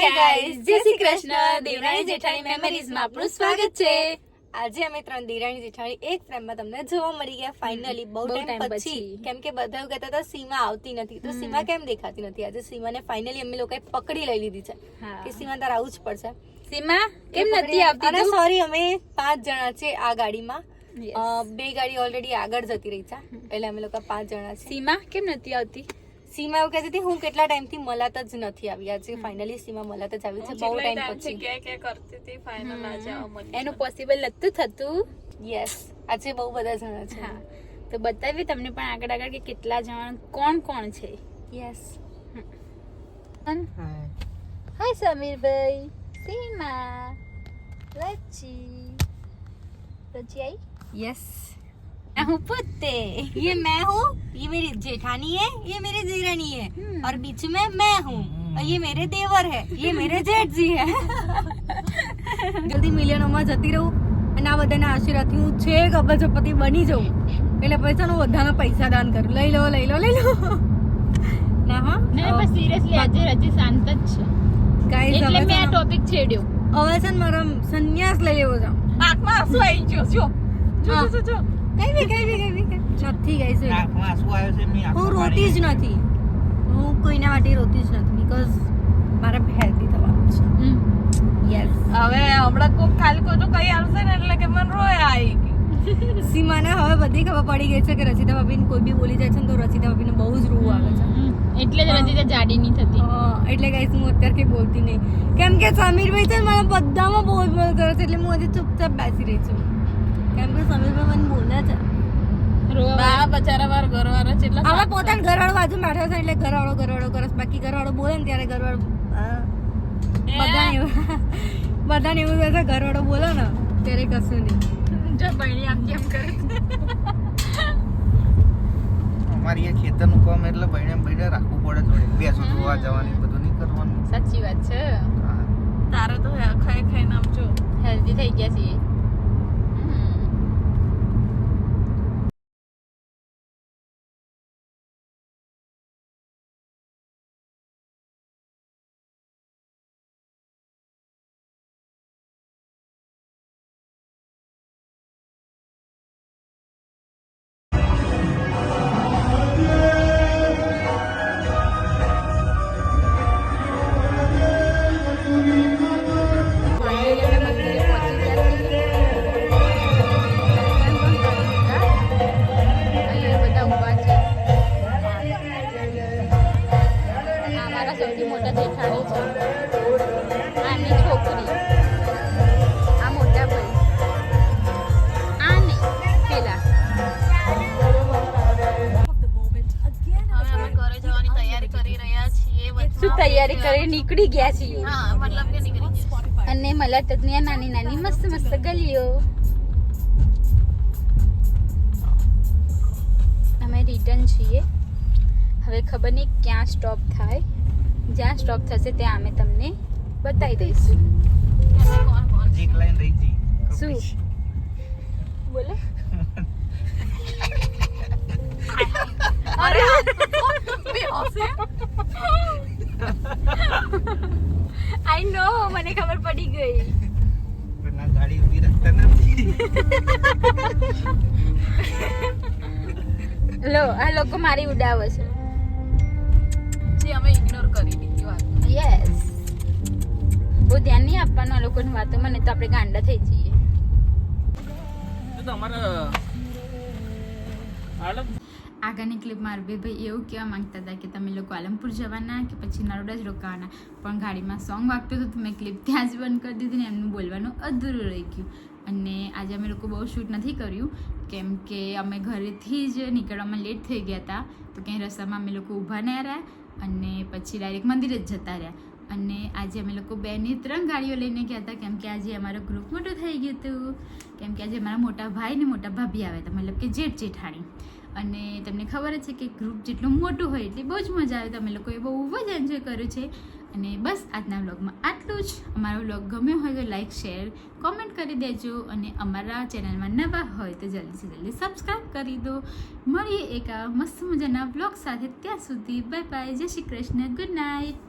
Guys જય શ્રી કૃષ્ણ દેવરાણી જેઠાણી મેમરીઝમાં આપનું સ્વાગત છે. આજે અમે ત્રણ દેરાણી જેઠાણી એક ફ્રેમમાં તમને જોવા મળી ગયા ફાઇનલી બહુ ટાઈમ પછી. કેમ કે બધા એવું કહેતા હતા સીમા આવતી નથી. તો સીમા કેમ દેખાતી નથી? આજે સીમાને ફાઇનલી અમે લોકોએ પકડી લઈ લીધી છે. કે સીમા તાર આવવું જ પડશે. સીમા કેમ નથી આવતી અને સોરી અમે પાંચ જણા છે આ ગાડીમાં. બે ગાડી ઓલરેડી આગળ જતી રહી છે. એટલે અમે લોકો પાંચ જણા છે સીમા કેમ નથી આવતી? સીમા એવું કહેતી હતી હું કેટલા ટાઈમથી મલાત જ નથી આવી. આજે ફાઇનલી સીમા મલાત જ આવી છે બહુ ટાઈમ પછી. કે કે કરતી હતી ફાઇનલ આજે એનું પોસિબલ નતું થતું. યસ આજે બહુ બધા જણા છે. તો બતાવીએ તમને પણ આગળ આગળ કે કેટલા જણ કોણ કોણ છે? Yes hi Samirbhai. સીમા. રચી લચ્છી આઈ? યસ मैं हूँ पुत्ते ये मैं हूँ ये मेरी जेठानी है ये मेरी जीरानी है हम्म। और बीच में मैं हूँ और ये मेरे देवर है ये मेरे जेठ जी है જલ્દી મિલિયનોમાં જતી રહું અને આ બધાના આશીર્વાદથી હું છેક અબજપતિ બની જાઉં એટલે પછી હું બધાને પૈસા દાન કરું લઈ લો લઈ લો લઈ લો ના હા ના પણ સિરિયસલી આજે રચી શાંત જ છે Guys, એટલે હવે મેં આ છે ને- ટોપિક છેડ્યો હવે છે ને મારો સંન્યાસ લઈ લેવો છે આંખમાં આંસુ આવી ગયો જો હા. કઈ બી કઈ બી કઈ બી કઈ- નથી ગઈ છે આંખમાં આંસુ છે મેં હું રોતી જ નથી. હું કોઈના માટે રોતી જ નથી બીકોઝ મારે હેલ્ધી થવાનું છે. યસ હવે હમણાં કોક ખાલી ખોટું કઈ આવશે ને એટલે કે મને રોય આવી ગઈ સીમાને હવે બધી ખબર પડી ગઈ છે કે રચિતા ભાભીને કોઈ બી બોલી જાય છે ને તો રચિતા ભાભીને બહુ જ રૂ આવે છે. એટલે જ રચિતા જાડી નહીં થતી. એટલે ગાઈસ હું અત્યારે કઈ બોલતી નહીં. કેમ કે સમીરભાઈ છે મારા મને બધામાં બહુ બોલ કરે છે એટલે હું હજી ચૂપચાપ બેસી રહી છું. કેમ કે સમીરભાઈ મને બોલે છે. બા બચારા વાર ઘરવાળા છે એટલે હવે પોતાના ઘરવાળો બાજુ બેઠો છે એટલે ઘરવાળો ઘરવાળો કરે બાકી ઘરવાળો બોલે ને ત્યારે ઘરવાળો બધાને એવું બધાને એવું થાય ઘરવાળો બોલે ને ત્યારે કશું નહીં. જો બહેણી આમ કેમ કરે અમારી ખેતરનું કામ એટલે બહેણે બહેણે રાખવું પડે થોડી બેસો જોવા જવાની બધું નહીં કરવાનું. સાચી વાત છે. તારે તો હે- ખાઈ ખાઈને આમ જો. હેલ્ધી થઈ ગયા છીએ. સૌથી મોટા જેઠાણી છે. આ એમની છોકરી. આ મોટા ભાઈ. આ નહીં પેલા શું તૈયારી કરી? નીકળી ગયા છીએ. હા નીકળી અને મલાટની આ નાની નાની મસ્ત મસ્ત ગલીઓ. અમે રિટર્ન છીએ. હવે ખબર નહીં ક્યાં સ્ટોપ થાય. જ્યાં સ્ટોપ થશે ત્યાં અમે તમને બતાવી દઈશું. કોણ કોણ જીક લઈને રહી જી. શું? બોલે. અરે આઈ નો મને ખબર પડી ગઈ. ગાડી ઊભી રાખતા નથી. લો આ લોકો મારી ઉડાવે છે. જે અમે યસ બહુ ધ્યાન નહીં આપવાનું આ લોકોની વાતોમાં નહીં તો આપણે ગાંડા થઈ જઈએ. આગળની ક્લિપમાં અરબીભાઈ એવું કહેવા માંગતા હતા કે તમે લોકો આલમપુર જવાના કે પછી નરોડા જ રોકાવાના. પણ ગાડીમાં સોંગ વાગતું હતું તો મેં ક્લિપ ત્યાં જ બંધ કરી દીધી ને એમનું બોલવાનું અધૂરું રહી ગયું. અને આજે અમે લોકો બહુ શૂટ નથી કર્યું. કેમ કે અમે ઘરેથી જ નીકળવામાં લેટ થઈ ગયા હતા. તો ક્યાંય રસ્તામાં અમે લોકો ઊભા નહીં રહ્યા. અને પછી ડાયરેક્ટ મંદિરે જ જતા રહ્યા. અને આજે અમે લોકો બેની ત્રણ ગાડીઓ લઈને ગયા હતા. કેમ કે આજે અમારો ગ્રુપ મોટું થઈ ગયું હતું કેમ કે આજે અમારા મોટા ભાઈ ને મોટા ભાભી આવ્યા હતા મતલબ કે જેઠ જેઠાણી. અને તમને ખબર છે કે ગ્રુપ જેટલું મોટું હોય એટલી બહુ જ મજા આવે. તમે લોકોએ બહુ જ એન્જોય કર્યું છે. અને બસ આજના વ્લોગમાં આટલું જ. અમારો વ્લોગ ગમ્યો હોય તો લાઇક શેર કોમેન્ટ કરી દેજો. અને અમારા ચેનલમાં નવા હોય તો જલ્દીથી જલ્દી સબસ્ક્રાઈબ કરી દો. મળીએ એક મસ્ત મજાના વ્લોગ સાથે ત્યાં સુધી બાય બાય જય શ્રી કૃષ્ણ. Good night